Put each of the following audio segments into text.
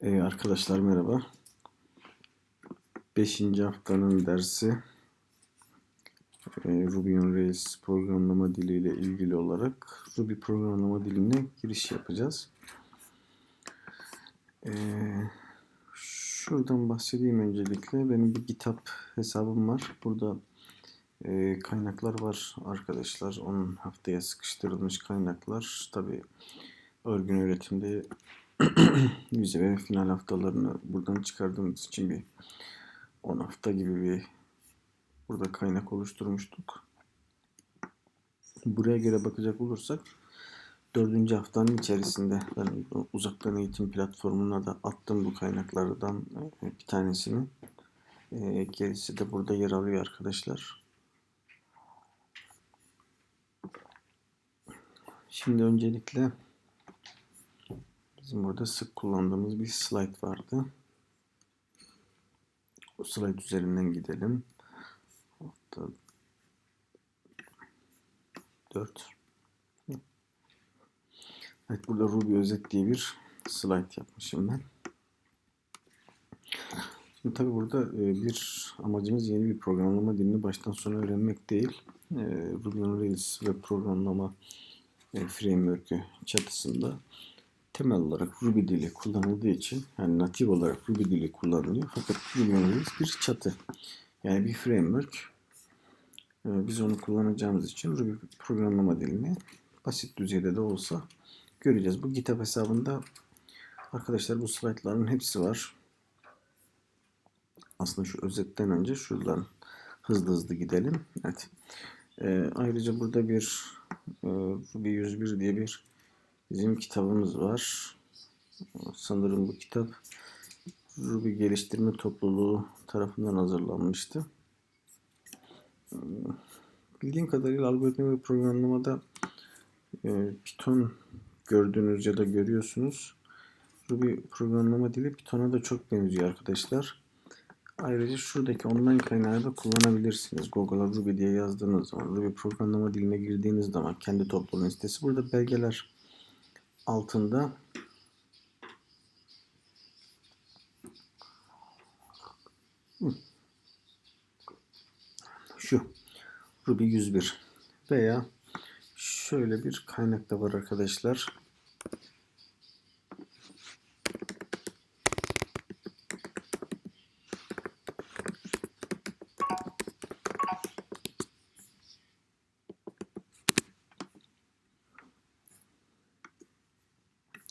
Ee, arkadaşlar merhaba. Beşinci haftanın dersi e, Ruby on Rails programlama diliyle ilgili olarak Ruby programlama diline giriş yapacağız. Ee, şuradan bahsedeyim öncelikle. Benim bir GitHub hesabım var. Burada e, kaynaklar var arkadaşlar. Onun haftaya sıkıştırılmış kaynaklar. Tabii örgün öğretimde vize ve final haftalarını buradan çıkardığımız için bir 10 hafta gibi bir burada kaynak oluşturmuştuk. Buraya göre bakacak olursak dördüncü haftanın içerisinde ben uzaktan eğitim platformuna da attım bu kaynaklardan bir tanesini. E, gerisi de burada yer alıyor arkadaşlar. Şimdi öncelikle Bizim burada sık kullandığımız bir slide vardı. O slide üzerinden gidelim. Hatta 4 Evet burada Ruby özet diye bir slide yapmışım ben. Şimdi tabi burada e, bir amacımız yeni bir programlama dilini baştan sona öğrenmek değil. E, Ruby on Rails ve programlama e, framework'ü çatısında temel olarak Ruby dili kullanıldığı için yani natif olarak Ruby dili kullanılıyor. Fakat Rails bir çatı. Yani bir framework. Ee, biz onu kullanacağımız için Ruby programlama dilini basit düzeyde de olsa göreceğiz. Bu GitHub hesabında arkadaşlar bu slaytların hepsi var. Aslında şu özetten önce şuradan hızlı hızlı gidelim. Evet. Ee, ayrıca burada bir e, Ruby 101 diye bir Bizim kitabımız var. Sanırım bu kitap Ruby geliştirme topluluğu tarafından hazırlanmıştı. Bildiğim kadarıyla algoritma ve programlamada e, Python gördüğünüz ya da görüyorsunuz. Ruby programlama dili Python'a da çok benziyor arkadaşlar. Ayrıca şuradaki online kaynağı da kullanabilirsiniz. Google'a Ruby diye yazdığınız zaman, Ruby programlama diline girdiğiniz zaman kendi topluluğun sitesi. Burada belgeler altında şu Ruby 101 veya şöyle bir kaynak da var arkadaşlar.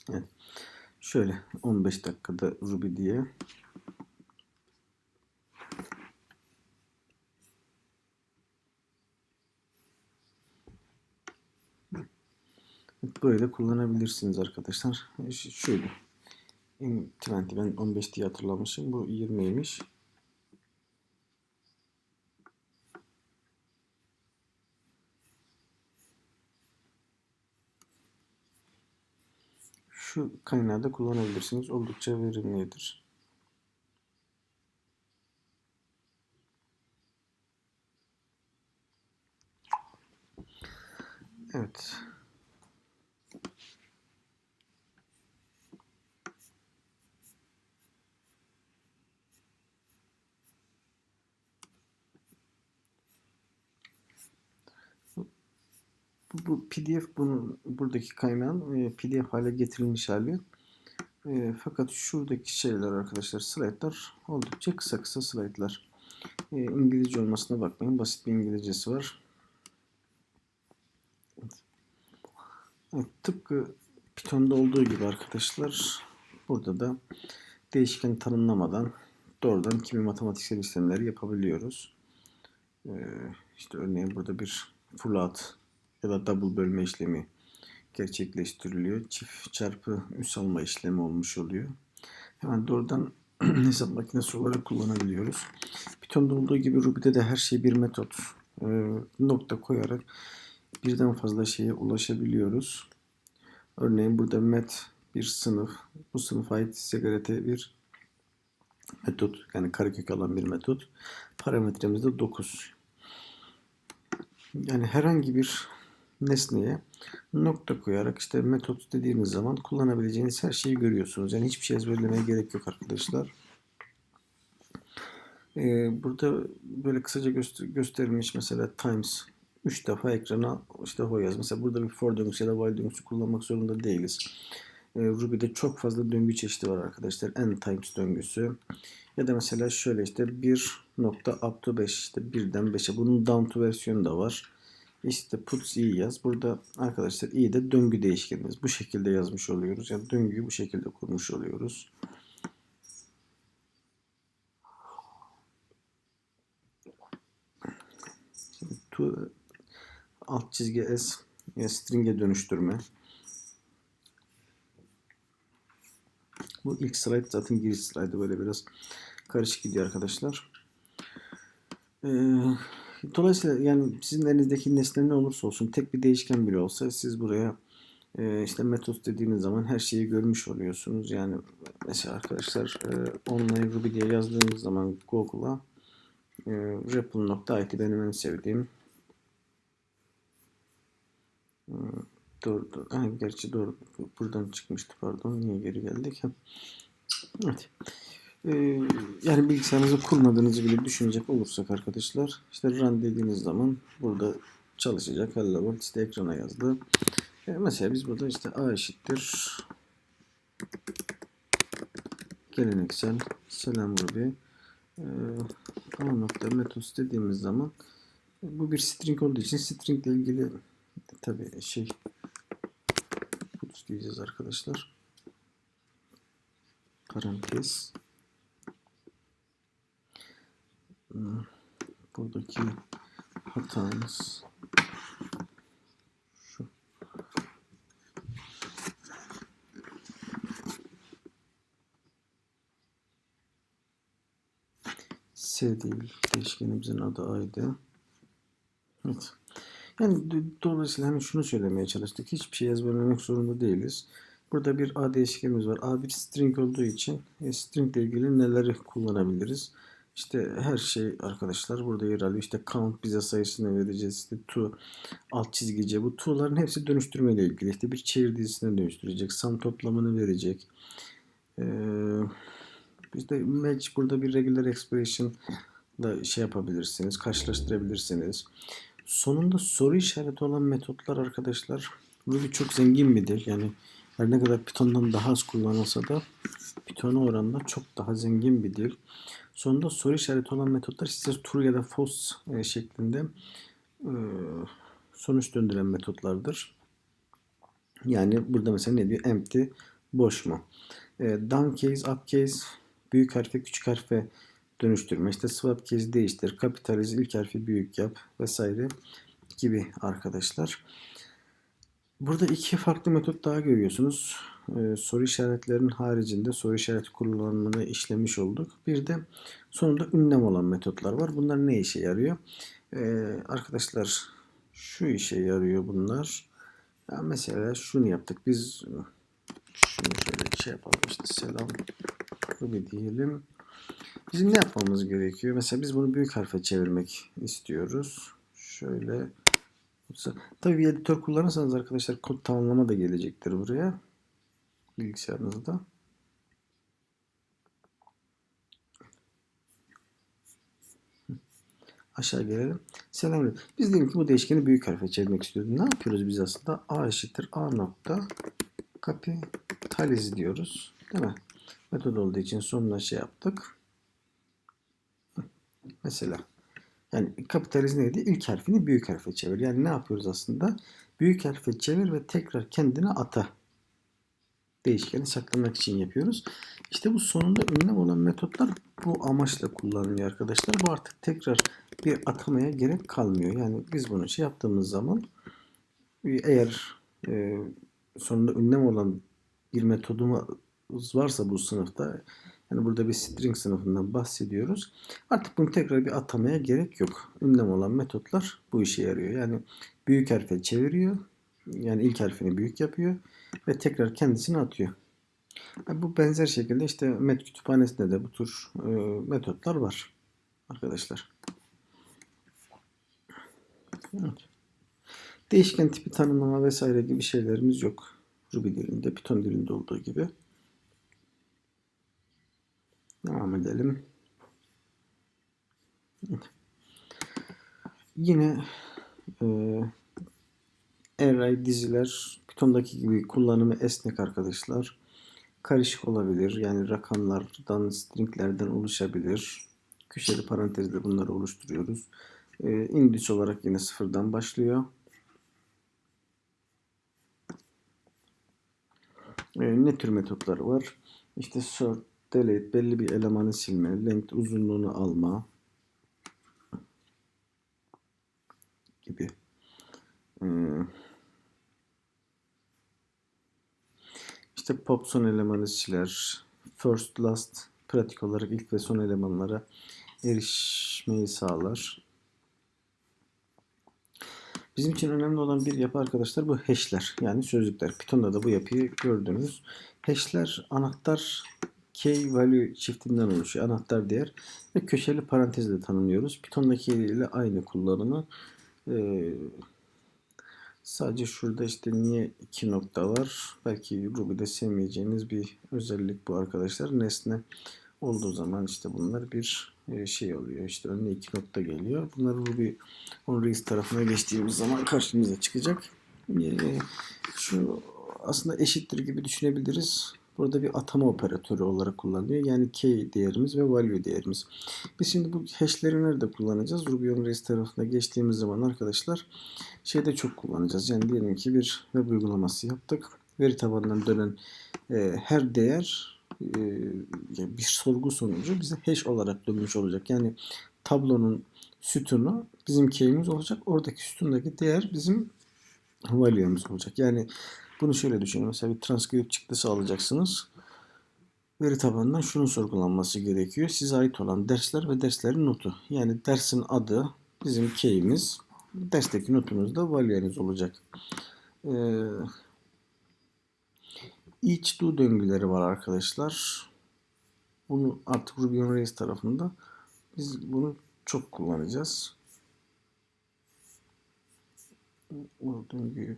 Evet. Şöyle 15 dakikada Ruby diye Böyle kullanabilirsiniz arkadaşlar. Şöyle. En 20 ben 15 diye hatırlamışım. Bu 20'ymiş. şu kaynağı da kullanabilirsiniz. Oldukça verimlidir. Evet. Bu PDF bunun buradaki kaynağın e, PDF hale getirilmiş hali. E, fakat şuradaki şeyler arkadaşlar slaytlar oldukça kısa kısa slaytlar. E, İngilizce olmasına bakmayın. Basit bir İngilizcesi var. Evet, tıpkı Python'da olduğu gibi arkadaşlar burada da değişken tanımlamadan doğrudan kimi matematiksel işlemleri yapabiliyoruz. Ee, işte örneğin burada bir float ya da double bölme işlemi gerçekleştiriliyor. Çift çarpı üs alma işlemi olmuş oluyor. Hemen doğrudan hesap makinesi olarak kullanabiliyoruz. Python'da olduğu gibi Ruby'de de her şey bir metot. E, nokta koyarak birden fazla şeye ulaşabiliyoruz. Örneğin burada met bir sınıf. Bu sınıfa ait sigarete bir metot. Yani karekök alan bir metot. Parametremiz de 9. Yani herhangi bir nesneye nokta koyarak işte metot dediğiniz zaman kullanabileceğiniz her şeyi görüyorsunuz. Yani hiçbir şey ezberlemeye gerek yok arkadaşlar. Ee, burada böyle kısaca göster- gösterilmiş mesela times 3 defa ekrana işte o yaz. Mesela burada bir for döngüsü ya da while döngüsü kullanmak zorunda değiliz. Ee, Ruby'de çok fazla döngü çeşidi var arkadaşlar. N times döngüsü. Ya da mesela şöyle işte 1 nokta up to 5 işte birden 5'e. Bunun down to versiyonu da var. İşte puts i yaz. Burada arkadaşlar i de döngü değişkenimiz. Bu şekilde yazmış oluyoruz. Yani döngüyü bu şekilde kurmuş oluyoruz. To, alt çizgi s ya string'e dönüştürme. Bu ilk slide zaten giriş slide'ı böyle biraz karışık gidiyor arkadaşlar. Ee, dolayısıyla yani sizin elinizdeki nesne ne olursa olsun tek bir değişken bile olsa siz buraya e, işte metot dediğiniz zaman her şeyi görmüş oluyorsunuz. Yani mesela arkadaşlar e, online Ruby diye yazdığınız zaman Google'a e, REPL.IT benim en sevdiğim e, Doğru. Ha, gerçi doğru. Buradan çıkmıştı pardon. Niye geri geldik? Evet. Ee, yani bilgisayarınızı kurmadığınızı bile düşünecek olursak arkadaşlar işte run dediğiniz zaman burada çalışacak. Hello World işte ekrana yazdı. Ee, mesela biz burada işte a eşittir geleneksel selam Ruby ee, a nokta metos dediğimiz zaman bu bir string olduğu için string ile ilgili tabi şey diyeceğiz arkadaşlar. Parantez. Buradaki hatamız şu. S değil. Değişkenimizin adı A'ydı. Evet. Yani do- dolayısıyla hani şunu söylemeye çalıştık. Hiçbir şey ezberlemek zorunda değiliz. Burada bir A değişkenimiz var. A bir string olduğu için e, string ile ilgili neleri kullanabiliriz? İşte her şey arkadaşlar burada yer alıyor. İşte count bize sayısını vereceğiz. İşte to alt çizgi C. Bu to'ların hepsi dönüştürme ile ilgili. İşte bir çevir dizisine dönüştürecek. Sum toplamını verecek. Ee, işte match burada bir regular expression da şey yapabilirsiniz. Karşılaştırabilirsiniz. Sonunda soru işareti olan metotlar arkadaşlar Ruby çok zengin midir? Yani her ne kadar Python'dan daha az kullanılsa da Python'a oranla çok daha zengin bir dil. Sonunda soru işareti olan metotlar size true ya da false e, şeklinde e, sonuç döndüren metotlardır. Yani burada mesela ne diyor? Empty, boş mu? E, down case, up case, büyük harfe küçük harfe dönüştürme. İşte swap case değiştir, kapitaliz ilk harfi büyük yap vesaire gibi arkadaşlar. Burada iki farklı metot daha görüyorsunuz. Ee, soru işaretlerinin haricinde soru işareti kullanımını işlemiş olduk. Bir de sonunda ünlem olan metotlar var. Bunlar ne işe yarıyor? Ee, arkadaşlar şu işe yarıyor bunlar. Ya mesela şunu yaptık. Biz şunu şöyle şey yapalım işte selam Ruby diyelim. Bizim ne yapmamız gerekiyor? Mesela biz bunu büyük harfe çevirmek istiyoruz. Şöyle Tabii bir editör kullanırsanız arkadaşlar kod tamamlama da gelecektir buraya. Bilgisayarınızda. Aşağı gelelim. Selamünaleyküm. Biz diyelim ki bu değişkeni büyük harfe çevirmek istiyoruz. Ne yapıyoruz biz aslında? A eşittir A nokta kapitaliz diyoruz. Değil mi? Metod olduğu için sonuna şey yaptık. Mesela yani kapitaliz neydi? İlk harfini büyük harfe çevir. Yani ne yapıyoruz aslında? Büyük harfe çevir ve tekrar kendine ata. Değişkeni saklamak için yapıyoruz. İşte bu sonunda ünlem olan metotlar bu amaçla kullanılıyor arkadaşlar. Bu artık tekrar bir atamaya gerek kalmıyor. Yani biz bunu şey yaptığımız zaman eğer e, sonunda ünlem olan bir metodumuz varsa bu sınıfta yani burada bir string sınıfından bahsediyoruz. Artık bunu tekrar bir atamaya gerek yok. Ünlem olan metotlar bu işe yarıyor. Yani büyük harfe çeviriyor. Yani ilk harfini büyük yapıyor. Ve tekrar kendisini atıyor. Yani bu benzer şekilde işte met kütüphanesinde de bu tür e, metotlar var. Arkadaşlar. Evet. Değişken tipi tanımlama vesaire gibi şeylerimiz yok. Ruby dilinde, Python dilinde olduğu gibi. Devam edelim. Yine e, array diziler Python'daki gibi kullanımı esnek arkadaşlar. Karışık olabilir. Yani rakamlardan, stringlerden oluşabilir. Köşeli parantezle bunları oluşturuyoruz. E, index olarak yine sıfırdan başlıyor. E, ne tür metotları var? İşte sort, delete, belli bir elemanı silme, length uzunluğunu alma gibi. Ee, işte pop son elemanı siler. First, last pratik olarak ilk ve son elemanlara erişmeyi sağlar. Bizim için önemli olan bir yapı arkadaşlar bu hash'ler yani sözlükler. Python'da da bu yapıyı gördünüz. Hash'ler anahtar key value çiftinden oluşuyor. Anahtar değer ve köşeli parantezle tanımlıyoruz. Python'daki ile aynı kullanımı. Ee, sadece şurada işte niye iki nokta var? Belki Ruby'de sevmeyeceğiniz bir özellik bu arkadaşlar. Nesne olduğu zaman işte bunlar bir e, şey oluyor. İşte önüne iki nokta geliyor. Bunlar Ruby on Rails tarafına geçtiğimiz zaman karşımıza çıkacak. E, şu aslında eşittir gibi düşünebiliriz. Burada bir atama operatörü olarak kullanılıyor. Yani key değerimiz ve value değerimiz. Biz şimdi bu hash'leri nerede kullanacağız? Ruby on Rails tarafına geçtiğimiz zaman arkadaşlar şeyde çok kullanacağız. Yani diyelim ki bir web uygulaması yaptık. Veri tabanından dönen e, her değer e, bir sorgu sonucu bize hash olarak dönmüş olacak. Yani tablonun sütunu bizim key'imiz olacak. Oradaki sütundaki değer bizim value'miz olacak. Yani bunu şöyle düşünün. Mesela bir transkript çıktısı alacaksınız. Veri tabanından şunun sorgulanması gerekiyor. Size ait olan dersler ve derslerin notu. Yani dersin adı bizim key'imiz. Dersteki notumuz da value'niz olacak. Ee, each do döngüleri var arkadaşlar. Bunu artık Ruby on Rails tarafında biz bunu çok kullanacağız. Bu döngüyü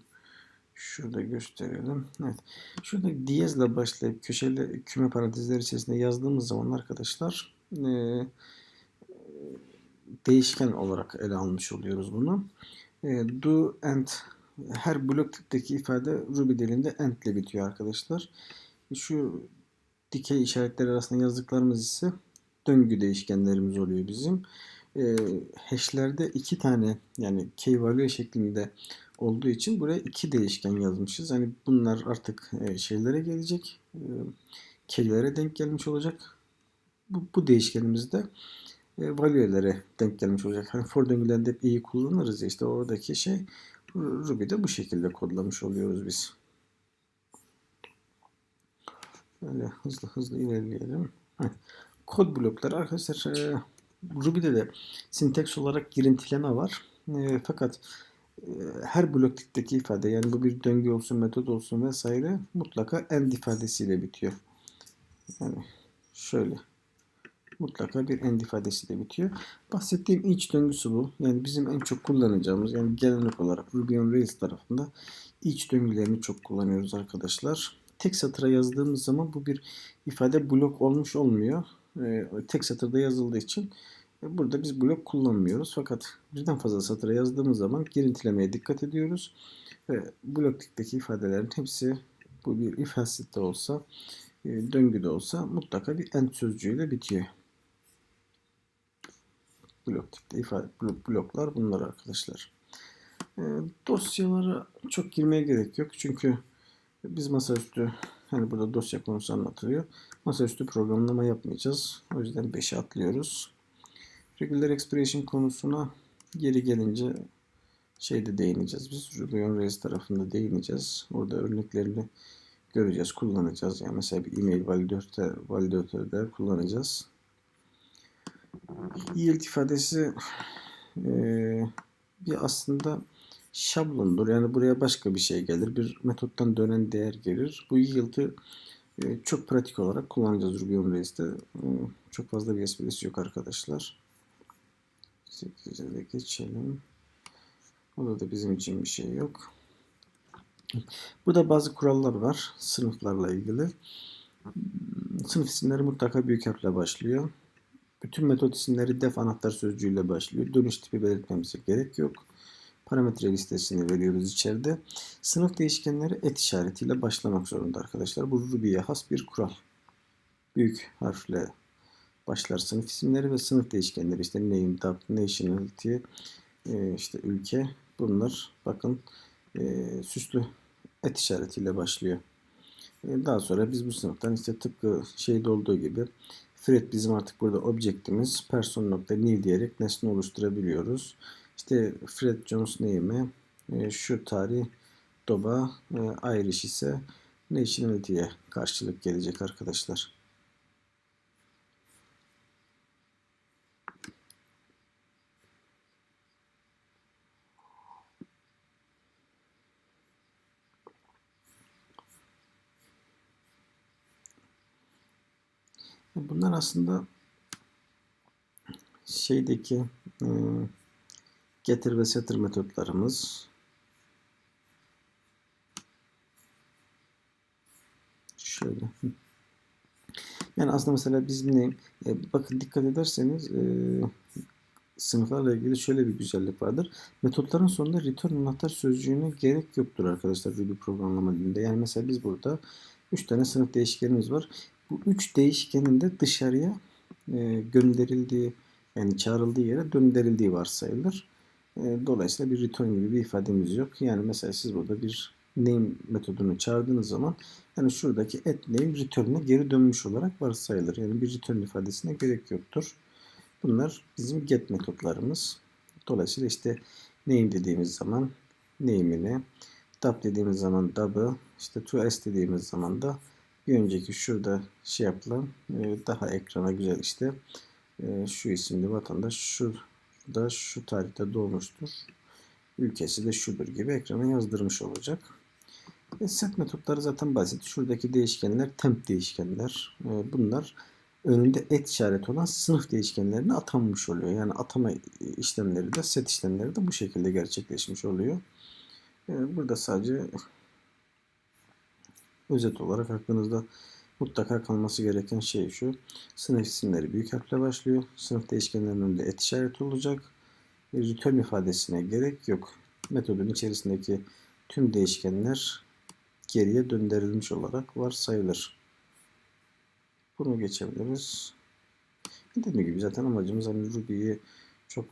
şurada gösterelim. Evet. Şurada diyezle başlayıp köşeli küme parantezler içerisinde yazdığımız zaman arkadaşlar e, değişken olarak ele almış oluyoruz bunu. E, do and her blok tipteki ifade Ruby dilinde end ile bitiyor arkadaşlar. Şu dikey işaretleri arasında yazdıklarımız ise döngü değişkenlerimiz oluyor bizim. E, hash'lerde iki tane yani key value şeklinde olduğu için buraya iki değişken yazmışız. Hani bunlar artık e, şeylere gelecek. E, keylere denk gelmiş olacak. Bu, bu değişkenimiz de e, value'lere denk gelmiş olacak. Hani for döngülerinde hep iyi kullanırız ya işte oradaki şey Ruby'de bu şekilde kodlamış oluyoruz biz. Böyle hızlı hızlı ilerleyelim. Kod blokları arkadaşlar Ruby'de de sinteks olarak girintileme var. E, fakat her blok tipteki ifade yani bu bir döngü olsun, metot olsun vesaire mutlaka end ifadesiyle bitiyor. Yani şöyle mutlaka bir end ifadesiyle bitiyor. Bahsettiğim iç döngüsü bu. Yani bizim en çok kullanacağımız yani gelenek olarak Ruby on Rails tarafında iç döngülerini çok kullanıyoruz arkadaşlar. Tek satıra yazdığımız zaman bu bir ifade blok olmuş olmuyor. Ee, tek satırda yazıldığı için burada biz blok kullanmıyoruz. Fakat birden fazla satıra yazdığımız zaman girintilemeye dikkat ediyoruz. Ve bloktikteki ifadelerin hepsi bu bir if de olsa e, döngüde olsa mutlaka bir end sözcüğüyle bitiyor blok tipte ifade blok, bloklar bunlar arkadaşlar. E, dosyalara çok girmeye gerek yok. Çünkü biz masaüstü hani burada dosya konusu anlatılıyor. Masaüstü programlama yapmayacağız. O yüzden 5'e atlıyoruz. Regular expression konusuna geri gelince şeyde değineceğiz. Biz on Rails tarafında değineceğiz. Orada örneklerini göreceğiz, kullanacağız. Yani mesela bir e-mail validatör, validatörde kullanacağız yield ifadesi e, bir aslında şablondur. Yani buraya başka bir şey gelir. Bir metottan dönen değer gelir. Bu yield'ı e, çok pratik olarak kullanacağız Ruby on Rails'te. E, çok fazla bir esprisi yok arkadaşlar. 8'e de geçelim. Orada da bizim için bir şey yok. Burada bazı kurallar var sınıflarla ilgili. Sınıf isimleri mutlaka büyük harfle başlıyor. Bütün metot isimleri def anahtar sözcüğüyle başlıyor. Dönüş tipi belirtmemize gerek yok. Parametre listesini veriyoruz içeride. Sınıf değişkenleri et işaretiyle başlamak zorunda arkadaşlar. Bu Ruby'ye has bir kural. Büyük harfle başlar sınıf isimleri ve sınıf değişkenleri işte name, date, nationality, e, işte ülke bunlar bakın e, süslü et işaretiyle başlıyor. E, daha sonra biz bu sınıftan işte tıpkı şeyde olduğu gibi Fred bizim artık burada objektimiz person.new diyerek nesne oluşturabiliyoruz. İşte Fred Jones name'e e, şu tarih doba e, Irish ise nationality'ye karşılık gelecek arkadaşlar. Bunlar aslında şeydeki e, getir ve setter metotlarımız. Şöyle. Yani aslında mesela biz ne e, bakın dikkat ederseniz e, sınıflarla ilgili şöyle bir güzellik vardır. Metotların sonunda return anahtar sözcüğüne gerek yoktur arkadaşlar Ruby programlama dilinde. Yani mesela biz burada 3 tane sınıf değişkenimiz var. Bu 3 değişkenin de dışarıya e, gönderildiği yani çağrıldığı yere döndürüldüğü varsayılır. E, dolayısıyla bir return gibi bir ifademiz yok. Yani mesela siz burada bir name metodunu çağırdığınız zaman yani şuradaki at name return'e geri dönmüş olarak varsayılır. Yani bir return ifadesine gerek yoktur. Bunlar bizim get metotlarımız. Dolayısıyla işte name dediğimiz zaman name'ini, dub dediğimiz zaman dub'ı, işte to s dediğimiz zaman da bir önceki şurada şey yapılan e, daha ekrana güzel işte e, şu isimli vatandaş şurada şu tarihte doğmuştur. Ülkesi de şudur gibi ekrana yazdırmış olacak. E, set metotları zaten basit. Şuradaki değişkenler temp değişkenler. Bunlar önünde et işareti olan sınıf değişkenlerine atanmış oluyor. Yani atama işlemleri de set işlemleri de bu şekilde gerçekleşmiş oluyor. Burada sadece özet olarak aklınızda mutlaka kalması gereken şey şu. Sınıf isimleri büyük harfle başlıyor. Sınıf değişkenlerinin önünde et işareti olacak. Return ifadesine gerek yok. Metodun içerisindeki tüm değişkenler geriye döndürülmüş olarak varsayılır. Bunu geçebiliriz. Dediğim gibi zaten amacımız hani Ruby'yi çok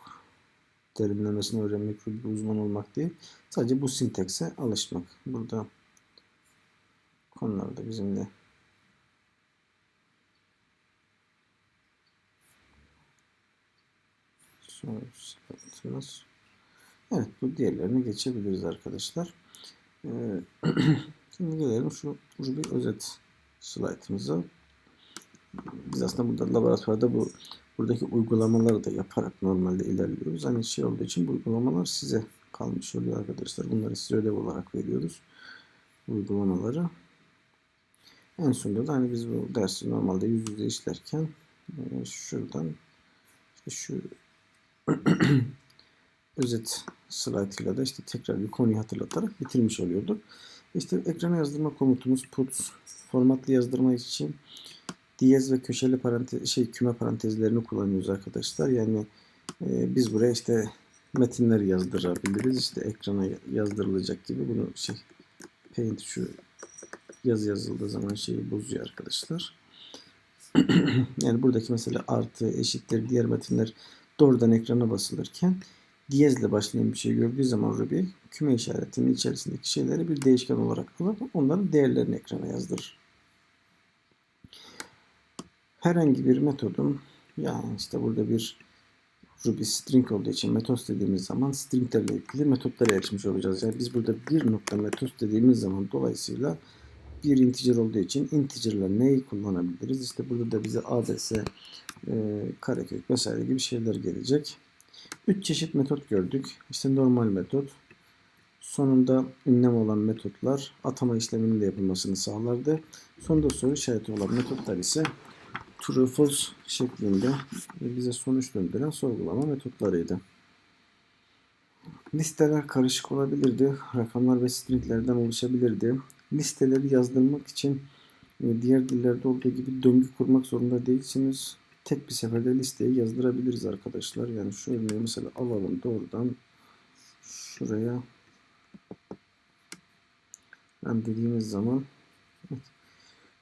derinlemesine öğrenmek, Ruby uzman olmak değil. Sadece bu sintakse alışmak. Burada konularda bizimle sıkıntımız. Evet bu diğerlerine geçebiliriz arkadaşlar. Ee, şimdi gelelim şu bir özet slaytımıza. Biz aslında burada laboratuvarda bu buradaki uygulamaları da yaparak normalde ilerliyoruz. Hani şey olduğu için bu uygulamalar size kalmış oluyor arkadaşlar. Bunları size ödev olarak veriyoruz. Uygulamaları. En sonunda da hani biz bu dersi normalde yüz yüze işlerken e, şuradan işte şu özet slaytıyla da işte tekrar bir konuyu hatırlatarak bitirmiş oluyorduk. İşte ekrana yazdırma komutumuz put formatlı yazdırma için diyez ve köşeli parantez şey küme parantezlerini kullanıyoruz arkadaşlar. Yani e, biz buraya işte metinler yazdırabiliriz. İşte ekrana yazdırılacak gibi bunu şey paint şu yazı yazıldığı zaman şeyi bozuyor arkadaşlar. yani buradaki mesela artı, eşittir, diğer metinler doğrudan ekrana basılırken diyezle başlayan bir şey gördüğü zaman Ruby küme işaretinin içerisindeki şeyleri bir değişken olarak alır. Onların değerlerini ekrana yazdırır. Herhangi bir metodun yani işte burada bir Ruby string olduğu için metot dediğimiz zaman stringlerle ilgili metotlara erişmiş olacağız. Yani biz burada bir nokta metot dediğimiz zaman dolayısıyla bir integer olduğu için integer'la neyi kullanabiliriz? İşte burada da bize adres, e, karekök vesaire gibi şeyler gelecek. Üç çeşit metot gördük. İşte normal metot, sonunda ünlem olan metotlar atama işleminin de yapılmasını sağlardı. Sonunda soru işareti olan metotlar ise true false şeklinde bize sonuç döndüren sorgulama metotlarıydı. Listeler karışık olabilirdi. Rakamlar ve stringlerden oluşabilirdi. Listeleri yazdırmak için e, diğer dillerde olduğu gibi döngü kurmak zorunda değilsiniz. Tek bir seferde listeyi yazdırabiliriz arkadaşlar. Yani şu örneği mesela alalım doğrudan şuraya ben dediğimiz zaman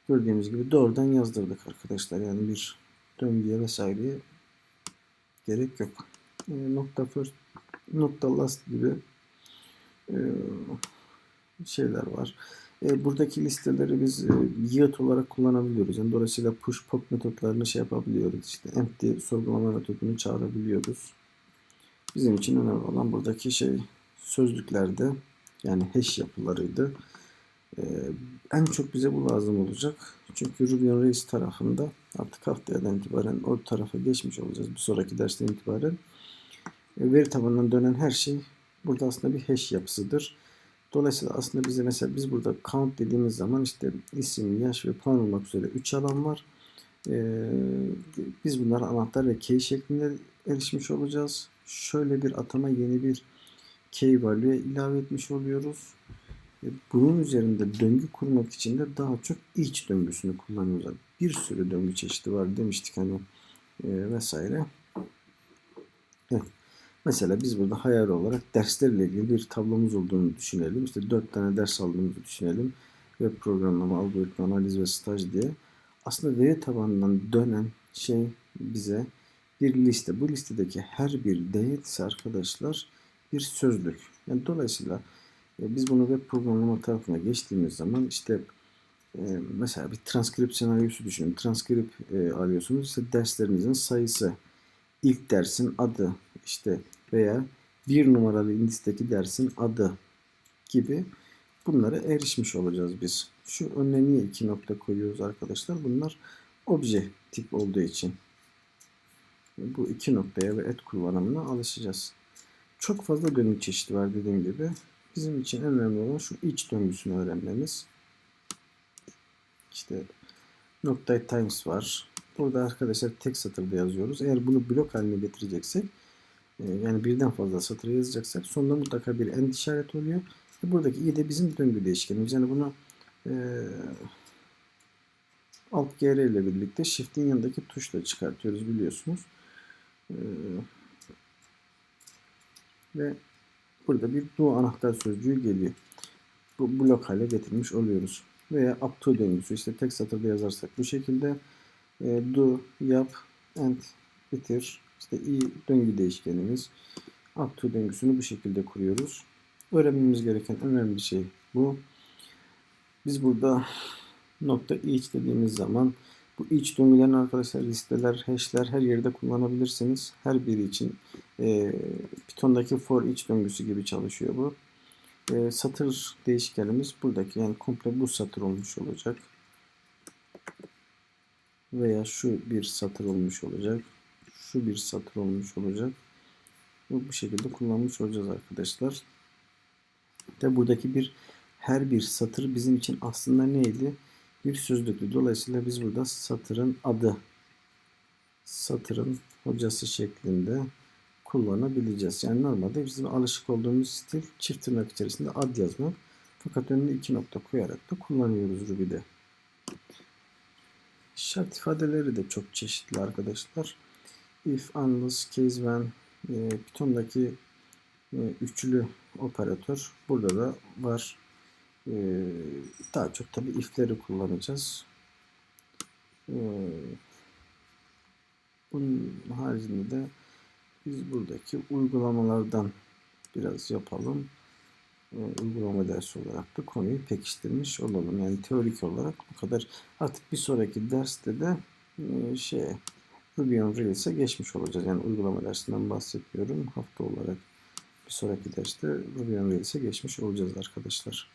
gördüğümüz gibi doğrudan yazdırdık arkadaşlar. Yani bir döngüye vesaireye gerek yok. E, nokta first, nokta last gibi e, şeyler var. E, buradaki listeleri biz e, olarak kullanabiliyoruz. Yani dolayısıyla push pop metotlarını şey yapabiliyoruz. İşte empty sorgulama metodunu çağırabiliyoruz. Bizim için önemli olan buradaki şey sözlüklerde yani hash yapılarıydı. Ee, en çok bize bu lazım olacak. Çünkü Ruby on Rails tarafında artık haftaya itibaren o tarafa geçmiş olacağız. Bir sonraki dersten itibaren. E, veri tabanından dönen her şey burada aslında bir hash yapısıdır. Dolayısıyla aslında bize mesela biz burada count dediğimiz zaman işte isim, yaş ve puan olmak üzere 3 alan var. Ee, biz bunlara anahtar ve key şeklinde erişmiş olacağız. Şöyle bir atama yeni bir key value ilave etmiş oluyoruz. E, bunun üzerinde döngü kurmak için de daha çok iç döngüsünü kullanıyoruz. Bir sürü döngü çeşidi var demiştik hani e, vesaire. Evet. Mesela biz burada hayal olarak derslerle ilgili bir tablomuz olduğunu düşünelim. İşte dört tane ders aldığımızı düşünelim. Web programlama, algoritma, analiz ve staj diye. Aslında veri tabanından dönen şey bize bir liste. Bu listedeki her bir değer ise arkadaşlar bir sözlük. Yani dolayısıyla e, biz bunu web programlama tarafına geçtiğimiz zaman işte e, mesela bir transkript senaryosu düşünün. Transkript e, alıyorsunuz. İşte derslerinizin sayısı, ilk dersin adı işte veya bir numaralı indisteki dersin adı gibi bunlara erişmiş olacağız biz. Şu önüne niye iki nokta koyuyoruz arkadaşlar? Bunlar obje tip olduğu için. Bu iki noktaya ve et kullanımına alışacağız. Çok fazla döngü çeşidi var dediğim gibi. Bizim için en önemli olan şu iç döngüsünü öğrenmemiz. İşte nokta times var. Burada arkadaşlar tek satırda yazıyoruz. Eğer bunu blok haline getireceksek yani birden fazla satır yazacaksak sonunda mutlaka bir end işareti oluyor. Buradaki i de bizim döngü değişkenimiz. Yani bunu e, alt gr ile birlikte shift'in yanındaki tuşla çıkartıyoruz biliyorsunuz. E, ve burada bir do anahtar sözcüğü geliyor. Bu blok hale getirmiş oluyoruz. Veya up to döngüsü işte tek satırda yazarsak bu şekilde e, do, yap, and, bitir. İşte i döngü değişkenimiz. Up döngüsünü bu şekilde kuruyoruz. Öğrenmemiz gereken önemli bir şey bu. Biz burada nokta each dediğimiz zaman bu iç döngülerin arkadaşlar listeler, hash'ler her yerde kullanabilirsiniz. Her biri için e, Python'daki for each döngüsü gibi çalışıyor bu. E, satır değişkenimiz buradaki yani komple bu satır olmuş olacak. Veya şu bir satır olmuş olacak. Şu bir satır olmuş olacak. Bu, şekilde kullanmış olacağız arkadaşlar. De buradaki bir her bir satır bizim için aslında neydi? bir sözlüktü. Dolayısıyla biz burada satırın adı, satırın hocası şeklinde kullanabileceğiz. Yani normalde bizim alışık olduğumuz stil çift tırnak içerisinde ad yazmak. Fakat önüne iki nokta koyarak da kullanıyoruz Ruby'de. Şart ifadeleri de çok çeşitli arkadaşlar. If, unless, case, when, e, Python'daki e, üçlü operatör burada da var. Ee, daha çok tabi if'leri kullanacağız. Ee, bunun haricinde de biz buradaki uygulamalardan biraz yapalım. Ee, uygulama dersi olarak da konuyu pekiştirmiş olalım. Yani teorik olarak bu kadar. Artık bir sonraki derste de e, şey Ruby on Rails'e geçmiş olacağız. Yani uygulama dersinden bahsetmiyorum. Hafta olarak bir sonraki derste Ruby on Rails'e geçmiş olacağız arkadaşlar.